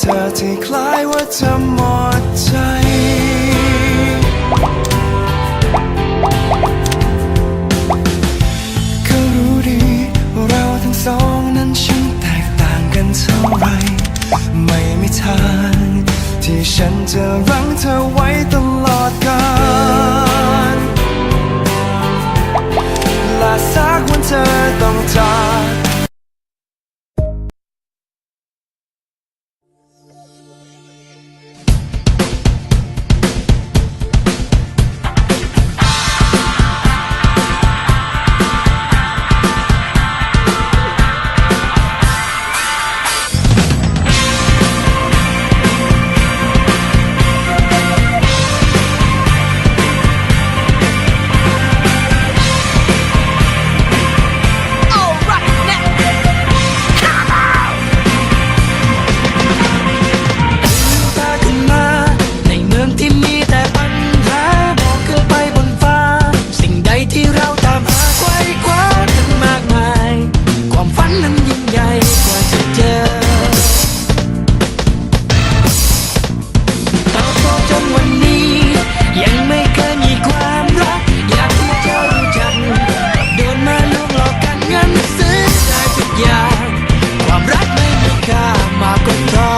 เธอที่คล้ายว่าจะหมดใจก็รู้ดีว่าเราทั้งสองนั้นช่างแตกต่างกันเท่าไร ไม่มีทาง ที่ฉันจะรั้งเธอไว้ตลอดกาลลาสัก Kamakotok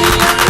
Thank you.